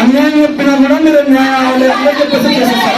అన్యాయం చెప్పినా కూడా మీరు న్యాయాలయాలు చెప్పేసి చేస్తారు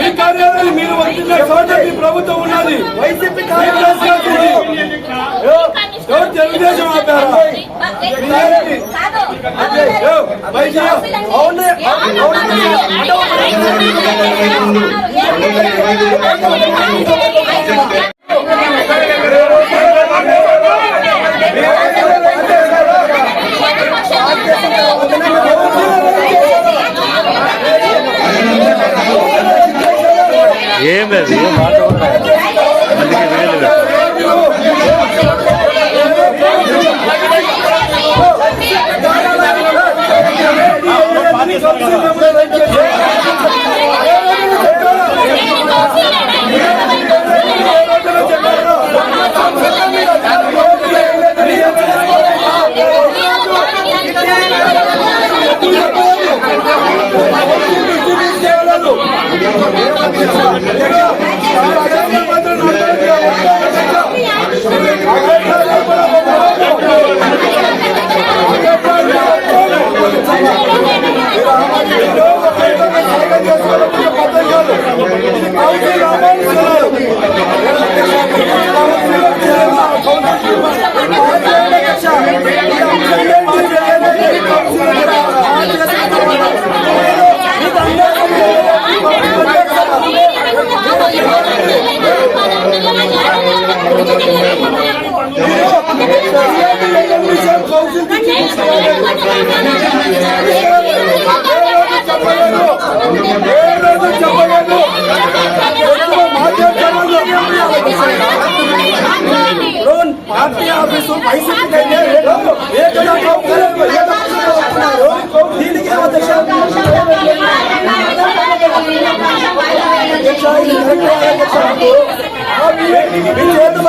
ఈ కార్యాలయం మీరు వచ్చిన చోట మీ ప్రభుత్వం ఉన్నది. తెలుగుదేశం ఆపారా? అవును. ఏం లేదు ఏం మాట అందుకే వేయలేదు పార్టీ ఆఫీసు వైసీపీ కంటే దీనికి అధ్యక్ష చేతులు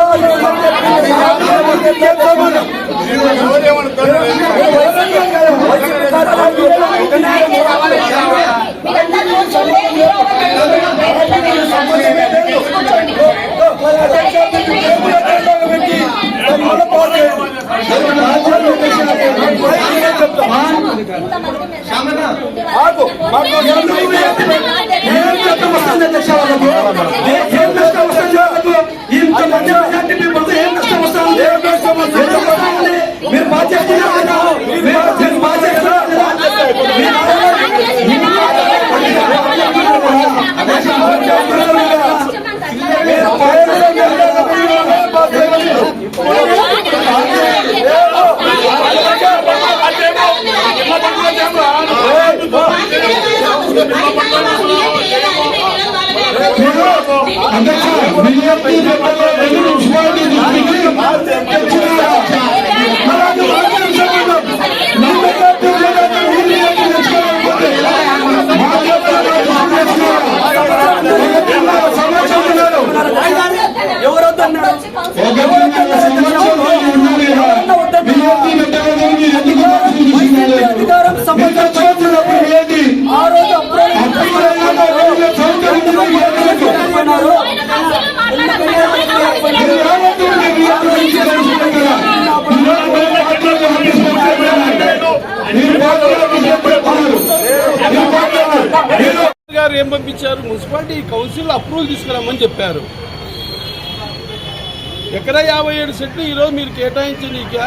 గారు ఏం పంపించారు? మున్సిపాలిటీ కౌన్సిల్ అప్రూవల్ తీసుకురామని చెప్పారు. ఎకర యాభై ఏడు సెట్లు ఈరోజు మీరు కేటాయించనీక?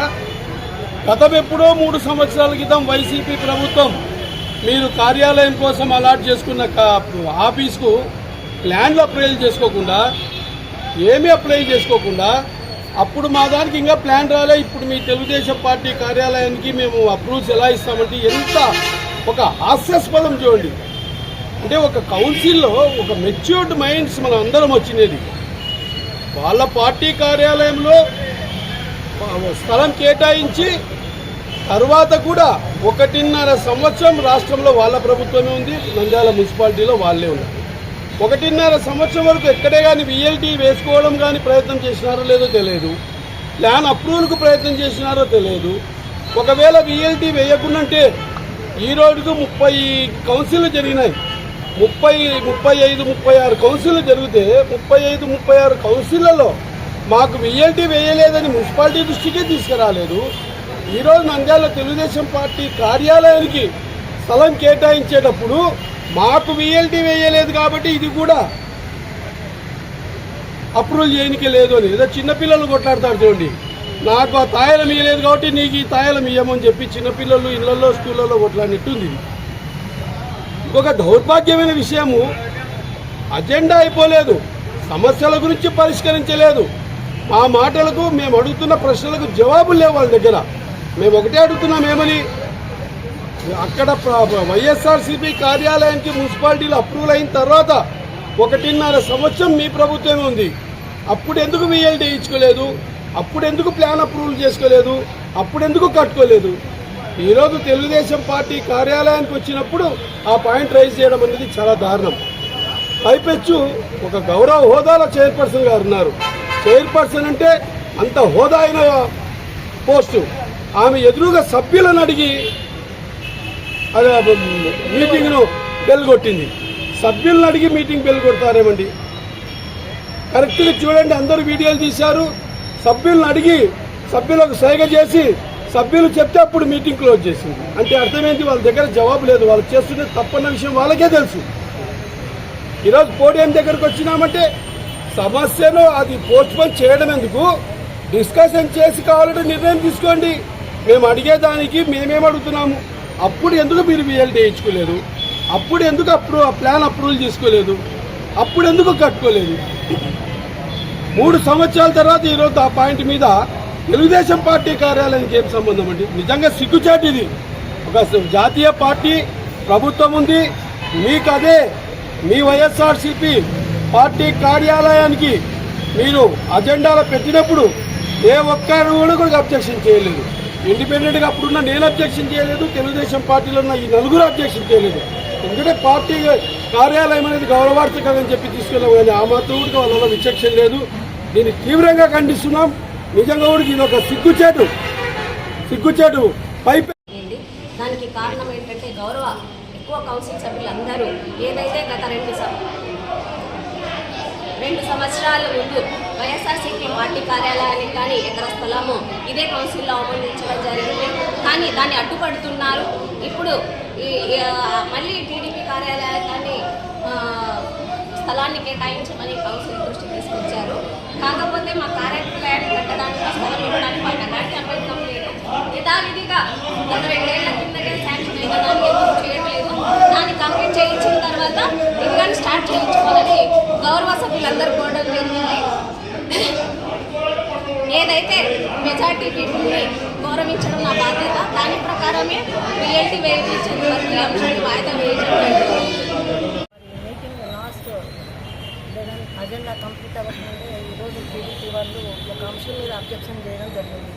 గతం ఎప్పుడో మూడు సంవత్సరాల క్రితం వైసీపీ ప్రభుత్వం మీరు కార్యాలయం కోసం అలాట్ చేసుకున్న ఆఫీస్కు ల్యాండ్లు అప్లై చేసుకోకుండా ఏమీ అప్లై చేసుకోకుండా అప్పుడు మా దానికి ఇంకా ప్లాన్ రాలే. ఇప్పుడు మీ తెలుగుదేశం పార్టీ కార్యాలయానికి మేము అప్రూవ్స్ ఎలా ఇస్తామంటే ఎంత ఒక హాస్యాస్పదం చూడండి. అంటే ఒక కౌన్సిల్లో ఒక మెచ్యూర్డ్ మైండ్స్ మన అందరం వచ్చినది వాళ్ళ పార్టీ కార్యాలయంలో స్థలం కేటాయించి తర్వాత కూడా ఒకటిన్నర సంవత్సరం రాష్ట్రంలో వాళ్ళ ప్రభుత్వమే ఉంది నంద్యాల మున్సిపాలిటీలో వాళ్ళే ఉన్నారు. ఒకటిన్నర సంవత్సరం వరకు ఎక్కడే కానీ విఎల్టీ వేసుకోవడం కానీ ప్రయత్నం చేసినారో లేదో తెలియదు. ప్లాన్ అప్రూవల్కు ప్రయత్నం చేసినారో తెలియదు. ఒకవేళ విఎల్టీ వేయకుండాంటే ఈ రోజుకు ముప్పై కౌన్సిల్ జరిగినాయి. ముప్పై ముప్పై ఐదు ముప్పై ఆరు కౌన్సిల్ జరిగితే ముప్పై ఐదు ముప్పై ఆరు కౌన్సిళ్ళలో మాకు విఎల్టీ వేయలేదని మున్సిపాలిటీ దృష్టికే తీసుకురాలేదు. ఈరోజు నంద్యాల తెలుగుదేశం పార్టీ కార్యాలయానికి స్థలం కేటాయించేటప్పుడు మాకు విఎల్టీ వేయలేదు కాబట్టి ఇది కూడా అప్రూవల్ చేయనికి లేదు అని. ఏదో చిన్నపిల్లలు కొట్లాడతారు చూడండి. నాకు ఆ తాయలం ఇయ్యలేదు కాబట్టి నీకు ఈ తాయలం ఇయ్యమని చెప్పి చిన్నపిల్లలు ఇళ్ళలో స్కూళ్ళలో కొట్లాడినట్టుంది ఒక దౌర్భాగ్యమైన విషయము. అజెండా అయిపోలేదు. సమస్యల గురించి పరిష్కరించలేదు. మా మాటలకు మేము అడుగుతున్న ప్రశ్నలకు జవాబులు లేవు వాళ్ళ దగ్గర. మేము ఒకటే అడుగుతున్నాం ఏమని? అక్కడ వైఎస్ఆర్సీపీ కార్యాలయానికి మున్సిపాలిటీలు అప్రూవల్ అయిన తర్వాత ఒకటిన్నర సంవత్సరం మీ ప్రభుత్వమే ఉంది. అప్పుడు ఎందుకు విఎల్డీ ఇచ్చుకోలేదు? అప్పుడు ఎందుకు ప్లాన్ అప్రూవల్ చేసుకోలేదు? అప్పుడు ఎందుకు కట్టుకోలేదు? ఈరోజు తెలుగుదేశం పార్టీ కార్యాలయానికి వచ్చినప్పుడు ఆ పాయింట్ రైజ్ చేయడం అనేది చాలా దారుణం. పైపెచ్చు ఒక గౌరవ హోదాలో చైర్పర్సన్ గారు ఉన్నారు. చైర్పర్సన్ అంటే అంత హోదా అయిన పోస్టు. ఆమె ఎదురుగా సభ్యులను అడిగి అది మీటింగ్ను బెల్ కొట్టింది. సభ్యులను అడిగి మీటింగ్ బెల్ కొడతారేమండి? కరెక్ట్గా చూడండి అందరూ వీడియోలు తీశారు. సభ్యులను అడిగి సభ్యులకు సైగ చేసి సభ్యులు చెప్తే అప్పుడు మీటింగ్ క్లోజ్ చేసింది. అంటే అర్థమైంది వాళ్ళ దగ్గర జవాబు లేదు. వాళ్ళు చేస్తుంటే తప్పన్న విషయం వాళ్ళకే తెలుసు. ఈరోజు పోడియం దగ్గరకు వచ్చినామంటే సమస్యను అది పోస్ట్పోన్ చేయడం ఎందుకు? డిస్కషన్ చేసి కావాలంటే నిర్ణయం తీసుకోండి. మేము అడిగేదానికి మేమేం అడుగుతున్నాము? అప్పుడు ఎందుకు మీరు బిఎల్ చేయించుకోలేదు అప్పుడు ఎందుకు అప్రూవ్ ప్లాన్ అప్రూవల్ చేసుకోలేదు? అప్పుడు ఎందుకు కట్టుకోలేదు? మూడు సంవత్సరాల తర్వాత ఈరోజు ఆ పాయింట్ మీద తెలుగుదేశం పార్టీ కార్యాలయానికి ఏం సంబంధం అండి? నిజంగా సిగ్గుచాటు ఇది ఒక జాతీయ పార్టీ ప్రభుత్వం ఉంది. మీకు అదే మీ వైఎస్ఆర్సీపీ పార్టీ కార్యాలయానికి మీరు అజెండాలో పెట్టినప్పుడు ఏ ఒక్కరు కూడా కూడా అబ్జెక్షన్ చేయలేదు. ఇండిపెండెంట్గా అప్పుడున్న నేను అబ్జెక్షన్ చేయలేదు తెలుగుదేశం పార్టీలో ఉన్న ఈ నలుగురు అబ్జెక్షన్ చేయలేదు. ఎందుకంటే పార్టీ కార్యాలయం అనేది గౌరవార్థకమని చెప్పి తీసుకెళ్ళాము కానీ ఆ మాత్రం కూడా వాళ్ళ విచక్షణ లేదు. దీన్ని తీవ్రంగా ఖండిస్తున్నాం. నిజంగా కూడా ఇది ఒక సిగ్గుచేటు. సిగ్గుచేటు. పై దానికి కారణం ఏంటంటే గౌరవ ఎక్కువ కౌన్సిల్ సభ్యులందరూ ఏదైతే గత రెండు రెండు సంవత్సరాల ముందు వైఎస్ఆర్సీపీ పార్టీ కార్యాలయానికి కానీ ఎక్కడ స్థలము ఇదే కౌన్సిల్లో ఆమోదించడం జరిగింది. కానీ దాన్ని అడ్డుపడుతున్నారు. ఇప్పుడు ఈ మళ్ళీ టీడీపీ కార్యాలయాన్ని స్థలాన్ని కేటాయించమని కౌన్సిల్ దృష్టి తీసుకొచ్చారు. కాకపోతే మా కార్యాలయానికి కట్టడానికి స్థలం మాకు ఎలాంటి అభ్యంతరం లేదు యథావిధిగా గత రెండేళ్ళ కిందకే శాంక్షన్ అయిన దాన్ని ఎందుకు చేయట్లేదు దాన్ని కంప్లీట్ చేయించిన తర్వాత ఇది స్టార్ట్ చేయించుకోవాలని గౌరవ సభ్యులందరూ కోరడం జరిగింది ఏదైతే మెజార్టీ పీపుల్ని గౌరవించడం నా బాధ్యత దాని ప్రకారమే రియల్టీ వేయించిన అంశాన్ని వాయిదా వేయించడం జరిగింది. meeting last చేయడం అజెండా కంప్లీట్ అవ్వకముందే ఈరోజు టీడీపీ వాళ్ళు ఒక అంశం మీద అబ్జెక్షన్ చేయడం జరిగింది.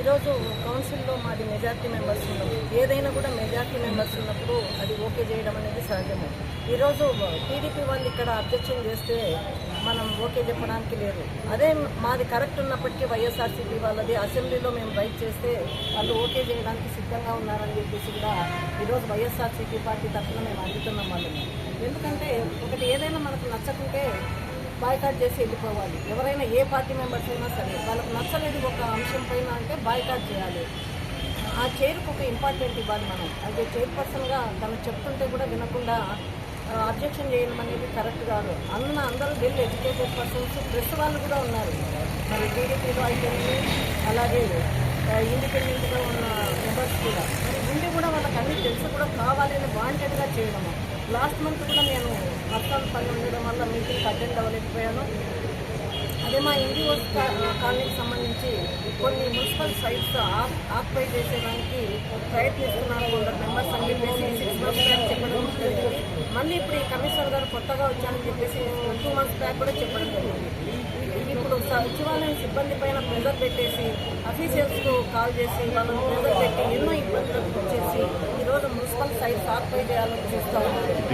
ఈరోజు కౌన్సిల్లో మాది మెజార్టీ మెంబర్స్ ఉన్నారు ఏదైనా కూడా మెజార్టీ మెంబర్స్ ఉన్నప్పుడు అది ఓకే చేయడం అనేది సహజమే ఈరోజు టీడీపీ వాళ్ళు ఇక్కడ అబ్జెక్షన్ చేస్తే మనం ఓకే చెప్పడానికి లేదు. అదే మాది కరెక్ట్ ఉన్నప్పటికీ వైఎస్ఆర్సీపీ వాళ్ళది అసెంబ్లీలో మేము రైట్ చేస్తే వాళ్ళు ఓకే చేయడానికి సిద్ధంగా ఉన్నారని చెప్పేసి కూడా ఈరోజు వైఎస్ఆర్సీపీ పార్టీ తరఫున మేము అందుతున్నాం వాళ్ళని. ఎందుకంటే ఒకటి ఏదైనా మనకు నచ్చకుంటే బాయ్కాట్ చేసి వెళ్ళిపోవాలి. ఎవరైనా ఏ పార్టీ మెంబర్స్ అయినా సరే వాళ్ళకు నచ్చలేదు ఒక అంశం పైన అంటే బాయ్కాట్ చేయాలి. ఆ చైర్కి ఒక ఇంపార్టెంట్ ఇవ్వాలి మనం. అంటే చైర్పర్సన్గా తను చెప్తుంటే కూడా వినకుండా అబ్జెక్షన్ చేయడం అనేది కరెక్ట్ కాదు. అన్న అందరూ వెళ్ళి ఎడ్యుకేటెడ్ పర్సన్స్ ప్రెస్ వాళ్ళు కూడా ఉన్నారు. మరి టీడీపీలో అయితే అలాగే ఇండిపెండెంట్గా ఉన్న మెంబర్స్ కూడా. మరి ఉండి కూడా వాళ్ళకి అన్ని తెలుసు కూడా కావాలని వాంటెడ్గా చేయడము. లాస్ట్ మంత్ కూడా నేను వర్షాలు పని ఉండడం వల్ల మీటింగ్ అటెండ్ అవ్వలేకపోయాను అదే మా ఎన్జిఓస్ కాలనీకి సంబంధించి కొన్ని మున్సిపల్ సైట్స్ ఆక్యుపై చేసేదానికి ప్రయత్నిస్తున్నారు కొందరు మెంబర్స్ అని చెప్పేసి సిక్స్ మంత్స్ బ్యాక్ చెప్పడం జరిగింది మళ్ళీ ఇప్పుడు ఈ కమిషనర్ గారు కొత్తగా వచ్చారని చెప్పేసి టూ మంత్స్ బ్యాక్ కూడా చెప్పడం జరిగింది. ఇప్పుడు సచివాలయం సిబ్బంది పైన ప్రెజర్ పెట్టేసి అఫీషియల్స్కు కాల్ చేసి వాళ్ళని ప్రెజర్ పెట్టి ఎన్నో ఇబ్బందులకు గురిచేసి ఈరోజు మున్సిపల్ సైట్స్ ఆక్యుపై చేయాలని చూస్తూ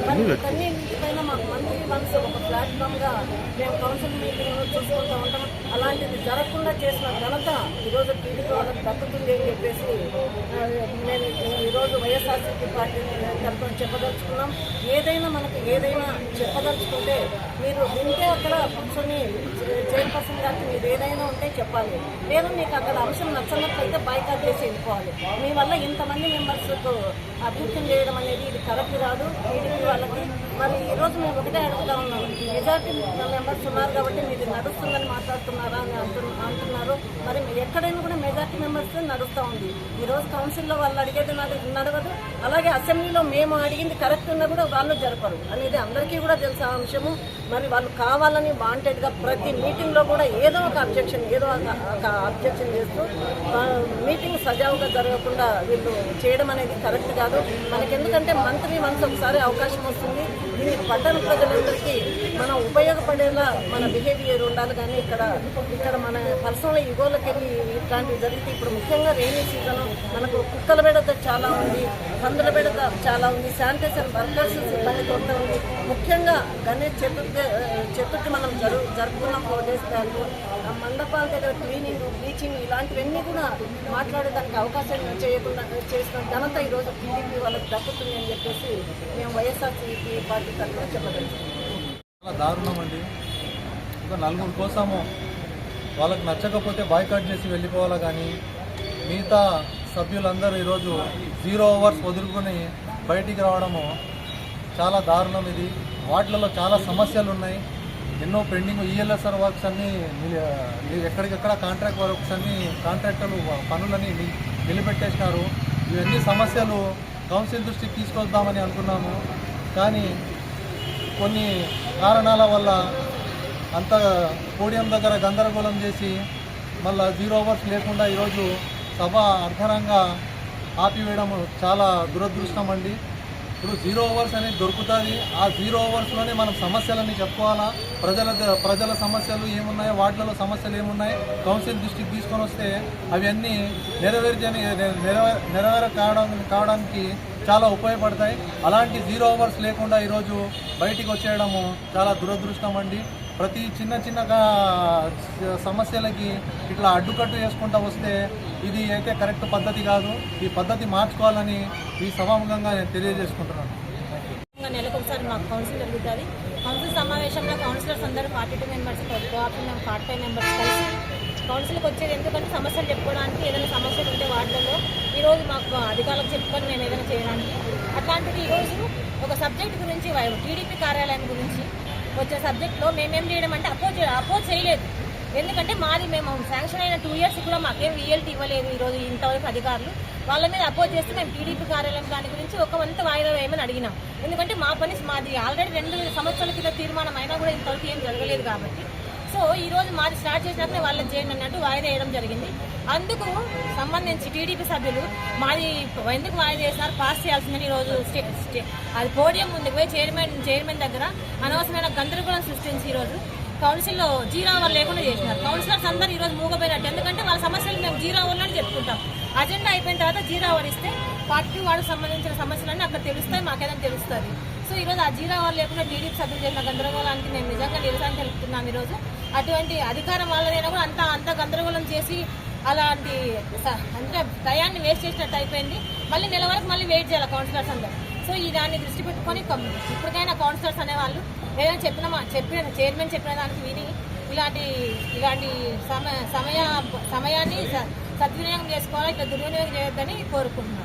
మరి వీటన్నిటిపైన మాకు మంత్లీ వన్స్ ఒక ప్లాట్ఫామ్గా మేము కౌన్సిల్ మీటింగ్లో చూసుకుంటూ ఉంటాం. అలాంటిది జరగకుండా చేసిన ఘనత ఈరోజు టీడీపీ వాళ్ళకి దక్కుతుంది అని చెప్పేసి నేను ఈరోజు వైఎస్ఆర్సీపీ పార్టీ తరఫున చెప్పదలుచుకున్నాం. ఏదైనా మనకు ఏదైనా చెప్పదలుచుకుంటే మీరు వింటే అక్కడ కూర్చొని చైర్పర్సన్ గారికి మీరు ఏదైనా ఉంటే చెప్పాలి. లేదు మీకు అక్కడ అంశం నచ్చనట్లయితే బైకాట్ చేసి వెళ్ళిపోవాలి. మీ వల్ల ఇంతమంది మెంబర్స్కు అభివృద్ధి చేయడం అనేది ఇది కరెక్ట్ కాదు. టీడీపీ వాళ్ళకి మరి ఈరోజు మేము ఒకటే అడుగుతా ఉన్నాం. మెజార్టీ మెంబర్స్ ఉన్నారు కాబట్టి మీరు నడుస్తుందని మాట్లాడుతున్నారా అని అంటు అంటున్నారు. మరి ఎక్కడైనా కూడా మెజార్టీ మెంబర్స్ నడుస్తూ ఉంది. ఈరోజు కౌన్సిల్లో వాళ్ళు అడిగేది నాకు నడవదు అలాగే అసెంబ్లీలో మేము అడిగింది కరెక్ట్ ఉన్నా కూడా వాళ్ళు జరపరు. అనేది అందరికీ కూడా తెలిసిన అంశము. మరి వాళ్ళు కావాలని వాంటెడ్గా ప్రతి మీటింగ్లో కూడా ఏదో ఒక అబ్జెక్షన్ ఏదో ఒక- అబ్జెక్షన్ చేస్తూ మీటింగ్ సజావుగా జరగకుండా వీళ్ళు చేయడం అనేది కరెక్ట్ కాదు. మనకి ఎందుకంటే మంత్లీ మనసు ఒకసారి అవకాశం వస్తుంది. ఇది పట్టణ ప్రజలందరికీ మనం ఉపయోగపడేలా మన బిహేవియర్ ఉండాలి. కానీ ఇక్కడ ఇక్కడ మన పర్సనల్ ఇగోలకి వెళ్ళి ఇట్లాంటివి జరిగితే ఇప్పుడు ముఖ్యంగా రెయినీ సీజన్ మనకు కుక్కల బెడత చాలా ఉంది పందుల బెడత చాలా ఉంది శానిటేషన్ వర్కర్స్ సిబ్బంది కొరత ఉంది. ముఖ్యంగా గణేష్ చతుర్థి చతుర్థి మనం జరు జరుపుకున్న ఫోర్ డేస్ బ్యాక్ ఆ మండపాల దగ్గర క్లీనింగ్ బ్లీచింగ్ ఇలాంటివన్నీ కూడా మాట్లాడేదానికి అవకాశం చేయకుండా చేసిన ఘనత ఈరోజు టీడీపీ వాళ్ళకి దక్కుతుంది అని చెప్పేసి మేము వైఎస్ఆర్సీపీ పార్టీ చాలా దారుణం అండి. ఒక నలుగురు కోసము వాళ్ళకి నచ్చకపోతే బాయ్కాట్ చేసి వెళ్ళిపోవాలా కానీ మిగతా సభ్యులందరూ ఈరోజు జీరో అవర్స్ వదులుకొని బయటికి రావడము చాలా దారుణం ఇది. వాటిలలో చాలా సమస్యలు ఉన్నాయి ఎన్నో పెండింగ్ ఈఎల్ఎస్ఆర్ వర్క్స్ అన్నీ ఎక్కడికెక్కడ కాంట్రాక్ట్ వర్క్స్ అన్నీ కాంట్రాక్టర్లు పనులని నిలబెట్టేసినారు. ఇవన్నీ సమస్యలు కౌన్సిల్ దృష్టికి తీసుకొద్దామని అనుకున్నాము. కానీ కొన్ని కారణాల వల్ల అంత పోడియం దగ్గర గందరగోళం చేసి మళ్ళీ జీరో అవర్స్ లేకుండా ఈరోజు సభ అర్ధరంగా ఆపివేయడం చాలా దురదృష్టం అండి. ఇప్పుడు జీరో అవర్స్ అనేది దొరుకుతుంది. ఆ జీరో అవర్స్లోనే మనం సమస్యలన్నీ చెప్పుకోవాలా? ప్రజల ప్రజల సమస్యలు ఏమున్నాయో వాటిలలో సమస్యలు ఏమున్నాయి కౌన్సిల్ దృష్టికి తీసుకొని వస్తే అవన్నీ నెరవేర్చని నెరవేర కావడం కావడానికి చాలా ఉపయోగపడతాయి. అలాంటి జీరో అవర్స్ లేకుండా ఈరోజు బయటికి వచ్చేయడము చాలా దురదృష్టం అండి. ప్రతి చిన్న చిన్నగా సమస్యలకి ఇట్లా అడ్డుకట్టు చేసుకుంటూ వస్తే ఇది అయితే కరెక్ట్ పద్ధతి కాదు. ఈ పద్ధతి మార్చుకోవాలని ఈ సభాముఖంగా నేను తెలియజేసుకుంటున్నాను. నెలకొకసారి మాకు కౌన్సిల్ జరుగుతుంది. కౌన్సిల్ సమావేశంలో కౌన్సిలర్స్ అందరూ forty two members forty five members కలిసి కౌన్సిల్కి వచ్చేది ఎందుకంటే సమస్యలు చెప్పుకోవడానికి ఏదైనా సమస్యలు ఉంటే వాటిల్లో ఈరోజు మాకు అధికారులకు చెప్పుకొని మేము ఏదైనా చేయడానికి. అట్లాంటిది ఈరోజు ఒక సబ్జెక్ట్ గురించి టీడీపీ కార్యాలయం గురించి వచ్చే సబ్జెక్ట్లో మేమేం చేయడం అంటే అపోజ్ అపోజ్ చేయలేదు. ఎందుకంటే మాది మేము శాంక్షన్ అయిన టూ ఇయర్స్ కూడా మాకేం రియల్టీ ఇవ్వలేదు ఈరోజు ఇంతవరకు అధికారులు. వాళ్ళ మీద అపోజ్ చేస్తే మేము టీడీపీ కార్యాలయం దాని గురించి ఒక వంత వాయిదా వేయమని అడిగినాం. ఎందుకంటే మా పని మాది ఆల్రెడీ రెండు సంవత్సరాల కింద తీర్మానం అయినా కూడా ఇంతవరకు ఏం జరగలేదు కాబట్టి సో ఈ రోజు మాది స్టార్ట్ చేసినాకనే వాళ్ళని చేయండి అన్నట్టు వాయిదా వేయడం జరిగింది. అందుకు సంబంధించి టీడీపీ సభ్యులు మాది ఎందుకు వాయిదా చేసినారు పాస్ చేయాల్సిందని ఈరోజు స్టే స్టే- అది పోడియం ముందుకు పోయి చైర్మన్ చైర్మన్ దగ్గర అనవసరమైన గందరగోళం సృష్టించి ఈరోజు కౌన్సిల్లో జీరో అవర్ లేకుండా చేసినారు. కౌన్సిలర్స్ అందరూ ఈరోజు మూగపోయినట్టు. ఎందుకంటే వాళ్ళ సమస్యలు మేము జీరో అవర్లోనే చెప్పుకుంటాం. అజెండా అయిపోయిన తర్వాత జీరో అవర్ ఇస్తే పార్టీ వాళ్ళకి సంబంధించిన సమస్యలన్నీ అక్కడ తెలుస్తాయి మాకేదైనా తెలుస్తుంది. సో ఈరోజు ఆ జీరో అవర్ లేకుండా టీడీపీ సభ్యులు చేసిన గందరగోళానికి మేము నిజంగా నిరసన తెలుపుతున్నాం ఈరోజు. అటువంటి అధికారం వాళ్ళదైనా కూడా అంత అంత గందరగోళం చేసి అలాంటి స- అంటే టయాన్ని వేస్ట్ చేసినట్టు అయిపోయింది. మళ్ళీ నెల వరకు మళ్ళీ వెయిట్ చేయాలి కౌన్సిలర్స్ అందరూ. సో ఈ దాన్ని దృష్టి పెట్టుకొని ఇప్పటికైనా కౌన్సిలర్స్ అనేవాళ్ళు ఏదైనా చెప్పిన చెప్పిన చైర్మన్ చెప్పిన దానికి విని ఇలాంటి ఇలాంటి సమయ సమయ సమయాన్ని సద్వినియోగం చేసుకోవాలి ఇట్లా దుర్వినియోగం చేయొద్దని కోరుకుంటున్నాను.